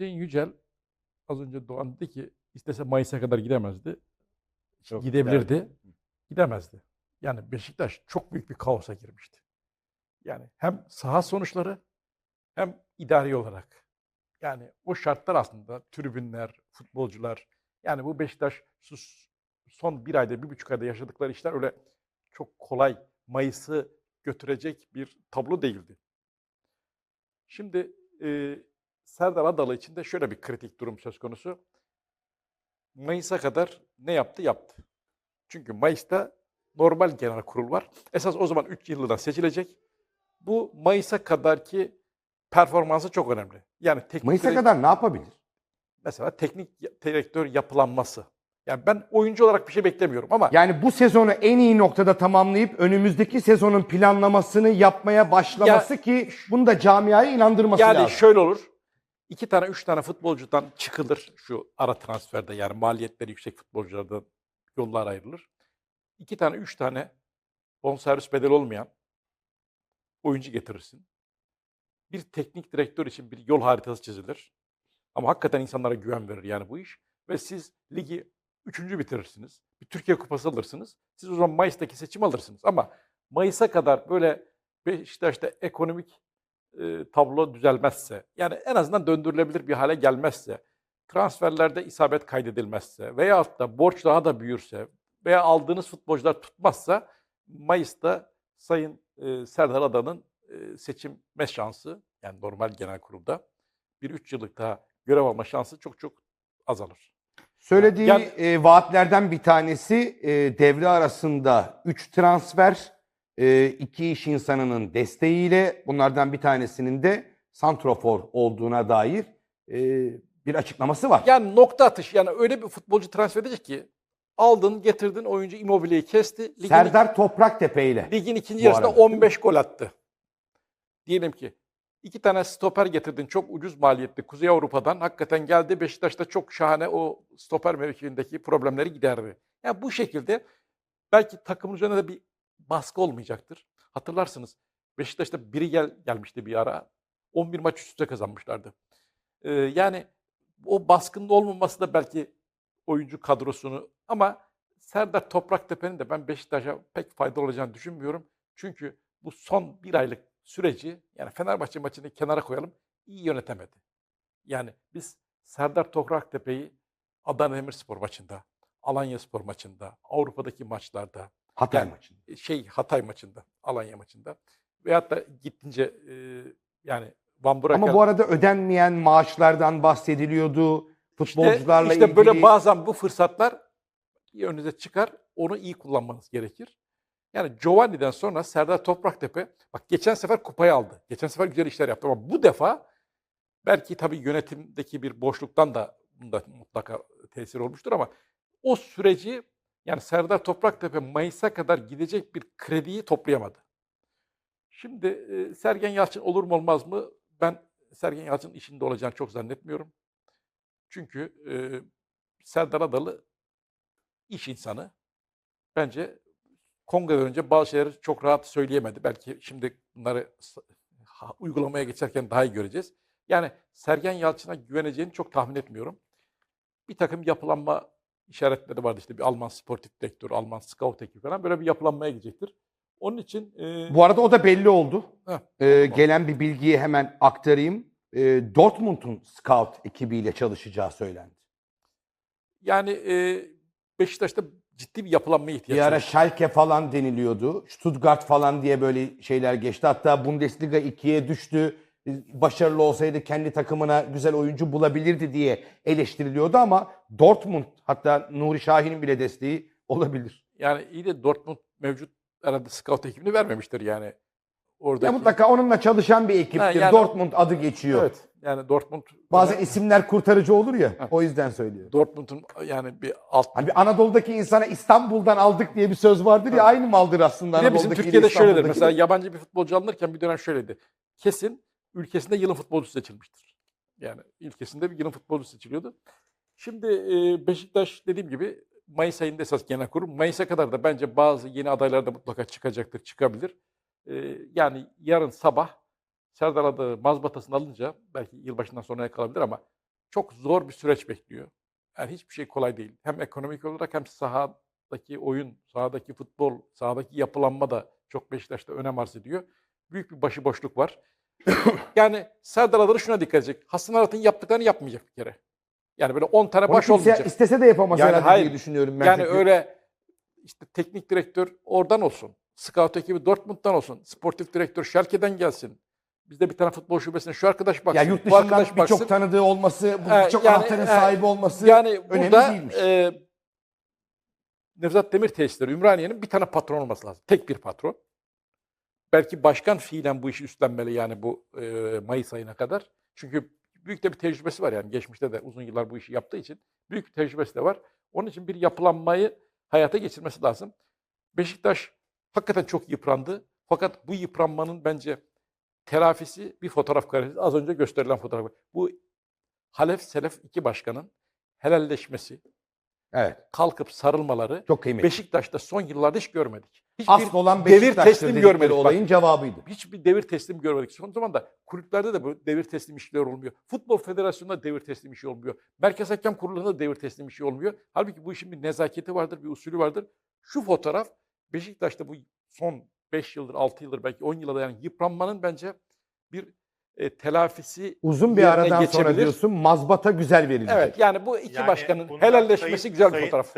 Hüseyin Yücel az önce Doğan dedi ki istese Mayıs'a kadar gidemezdi. Çok Gidebilirdi. güzel. Gidemezdi. Yani Beşiktaş çok büyük bir kaosa girmişti. Yani hem saha sonuçları hem idari olarak. Yani o şartlar aslında tribünler, futbolcular yani bu Beşiktaş son bir ayda, bir buçuk ayda yaşadıkları işler öyle çok kolay Mayıs'ı götürecek bir tablo değildi. Şimdi e, Serdar Adalı için de şöyle bir kritik durum söz konusu. Mayıs'a kadar ne yaptı? Yaptı. Çünkü Mayıs'ta normal genel kurul var. Esas o zaman 3 yıllığına seçilecek. Bu Mayıs'a kadarki performansı çok önemli. Yani teknik Mayıs'a direk- kadar ne yapabilir? mesela teknik ya- direktör yapılanması. Yani ben oyuncu olarak bir şey beklemiyorum ama Yani bu sezonu en iyi noktada tamamlayıp önümüzdeki sezonun planlamasını yapmaya başlaması ki bunu da camiaya inandırması yani lazım. şöyle olur. İki tane, üç tane futbolcudan çıkılır şu ara transferde yani maliyetleri yüksek futbolculardan yollar ayrılır. İki tane, üç tane bonservis bedeli olmayan oyuncu getirirsin. Bir teknik direktör için bir yol haritası çizilir. Ama hakikaten insanlara güven verir yani bu iş. Ve siz ligi üçüncü bitirirsiniz. Bir Türkiye Kupası alırsınız. Siz o zaman Mayıs'taki seçim alırsınız. Ama Mayıs'a kadar böyle Beşiktaş'ta ekonomik e, tablo düzelmezse, yani en azından döndürülebilir bir hale gelmezse, transferlerde isabet kaydedilmezse veyahut da borç daha da büyürse veya aldığınız futbolcular tutmazsa Mayıs'ta Sayın e, Serdar Adan'ın e, seçilme şansı yani normal genel kurulda bir üç yıllık daha görev alma şansı çok çok azalır. Söylediği Yani- e, vaatlerden bir tanesi e, devre arasında 3 transfer, e, iki iş insanının desteğiyle bunlardan bir tanesinin de santrofor olduğuna dair e, bir açıklaması var. Yani nokta atış yani öyle bir futbolcu transfer edecek ki aldın getirdin oyuncu Immobile'yi kesti. Ligin, Serdar Topraktepe ile. ligin ikinci yarısında arada, değil mi? 15 gol attı. Diyelim ki iki tane stoper getirdin çok ucuz maliyetli Kuzey Avrupa'dan. Hakikaten geldi Beşiktaş'ta çok şahane o stoper mevkiindeki problemleri giderdi. Yani bu şekilde belki takımın üzerine de bir baskı olmayacaktır. Hatırlarsınız Beşiktaş'ta biri gel, gelmişti bir ara. 11 maç üst üste kazanmışlardı. Ee, yani o baskının olmaması da belki oyuncu kadrosunu ama Serdar Topraktepe'nin de ben Beşiktaş'a pek faydalı olacağını düşünmüyorum. Çünkü bu son bir aylık süreci yani Fenerbahçe maçını kenara koyalım iyi yönetemedi. Yani biz Serdar Topraktepe'yi Adana Demirspor maçında, Alanya Spor maçında, Avrupa'daki maçlarda, Hatay Yani- maçında. Şey Hatay maçında, Alanya maçında veyahut da gittince e, yani Van Brakel Ama bu arada ödenmeyen maaşlardan bahsediliyordu. Futbolcularla işte ilgili. böyle bazen bu fırsatlar önünüze çıkar. Onu iyi kullanmanız gerekir. Yani Giovanni'den sonra Serdar Topraktepe bak geçen sefer kupayı aldı. Geçen sefer güzel işler yaptı ama bu defa belki tabii yönetimdeki bir boşluktan da bunda mutlaka tesir olmuştur ama o süreci yani Serdar Topraktepe Mayıs'a kadar gidecek bir krediyi toplayamadı. Şimdi Sergen Yalçın olur mu olmaz mı? Ben Sergen Yalçın'ın işinde olacağını çok zannetmiyorum. Çünkü e, Serdar Adalı iş insanı. Bence kongreden önce bazı şeyleri çok rahat söyleyemedi. Belki şimdi bunları uygulamaya geçerken daha iyi göreceğiz. Yani Sergen Yalçın'a güveneceğini çok tahmin etmiyorum. Bir takım yapılanma işaretleri vardı işte bir Alman sportif direktör, Alman scout ekibi falan böyle bir yapılanmaya gidecektir. Onun için e, Bu arada o da belli oldu. Heh, Ee, tamam. gelen bir bilgiyi hemen aktarayım. Ee, Dortmund'un scout ekibiyle çalışacağı söylendi. yani e, Beşiktaş'ta ciddi bir yapılanmaya ihtiyaç Bir ara var. Schalke falan deniliyordu. Stuttgart falan diye böyle şeyler geçti. Hatta Bundesliga 2'ye düştü. Ee, Başarılı olsaydı kendi takımına güzel oyuncu bulabilirdi diye eleştiriliyordu ama Dortmund hatta Nuri Şahin'in bile desteği olabilir. Yani iyi de Dortmund mevcut arada scout ekibini vermemiştir yani. Oradaki, Ya mutlaka onunla çalışan bir ekiptir. Ha, yani- Dortmund adı geçiyor. Evet. Yani Dortmund Bazen isimler kurtarıcı olur ya. Ha. O yüzden söylüyorum. Dortmund'un yani bir alt Hani bir Anadolu'daki insana İstanbul'dan aldık diye bir söz vardır ya aynı maldır aslında Bir bizim Anadolu'daki ile Türkiye'de şöyledir. Mesela yabancı bir futbolcu alınırken bir dönem şöyleydi. Kesin ülkesinde yılın futbolcusu seçilmiştir. Yani ülkesinde bir yılın futbolcusu seçiliyordu. Şimdi Beşiktaş dediğim gibi Mayıs ayında esas genel kurul. Mayıs'a kadar da bence bazı yeni adaylar da mutlaka çıkacaktır, çıkabilir. Yani yarın sabah Serdar adı mazbatasını alınca belki yılbaşından sonraya kalabilir ama çok zor bir süreç bekliyor. Yani hiçbir şey kolay değil. Hem ekonomik olarak hem sahadaki oyun, sahadaki futbol, sahadaki yapılanma da çok Beşiktaş'ta önem arz ediyor. Büyük bir başıboşluk var. yani Serdar Adalı şuna dikkat edecek. Hasan Arat'ın yaptıklarını yapmayacak bir kere. Yani böyle 10 tane Onu baş olmayacak. istese de yapamaz Yani herhalde hayır. diye düşünüyorum ben. Yani öyle işte teknik direktör oradan olsun. Scout ekibi Dortmund'dan olsun. Sportif direktör Schalke'den gelsin. Bizde bir tane futbol şubesine şu arkadaş baksın. ya yurt dışından birçok tanıdığı olması, bu birçok yani, anahtarın e, sahibi olması Yani önemli burada değilmiş. e, Nevzat Demir tesisleri Ümraniye'nin bir tane patron olması lazım. Tek bir patron. Belki başkan fiilen bu işi üstlenmeli yani bu e, Mayıs ayına kadar. Çünkü büyük de bir tecrübesi var yani geçmişte de uzun yıllar bu işi yaptığı için büyük bir tecrübesi de var. Onun için bir yapılanmayı hayata geçirmesi lazım. Beşiktaş hakikaten çok yıprandı. Fakat bu yıpranmanın bence telafisi bir fotoğraf karesi. Az önce gösterilen fotoğraf. Bu Halef Selef iki başkanın helalleşmesi, evet. kalkıp sarılmaları Çok kıymetli. Beşiktaş'ta son yıllarda hiç görmedik. Hiçbir Asıl olan devir teslim görmedik. Bak, olayın cevabıydı. hiçbir devir teslim görmedik. Son zamanda kulüplerde de böyle devir teslim işler olmuyor. Futbol Federasyonu'nda devir teslim işi olmuyor. Merkez Hakem Kurulu'nda devir teslim işi olmuyor. Halbuki bu işin bir nezaketi vardır, bir usulü vardır. Şu fotoğraf Beşiktaş'ta bu son 5 yıldır, 6 yıldır belki 10 yıla dayanan yıpranmanın bence bir e, telafisi Uzun bir yerine aradan sonra geçebilir. diyorsun mazbata güzel verilecek. Evet yani bu iki Yani başkanın bunlar helalleşmesi sayın- güzel bir sayın- fotoğraf.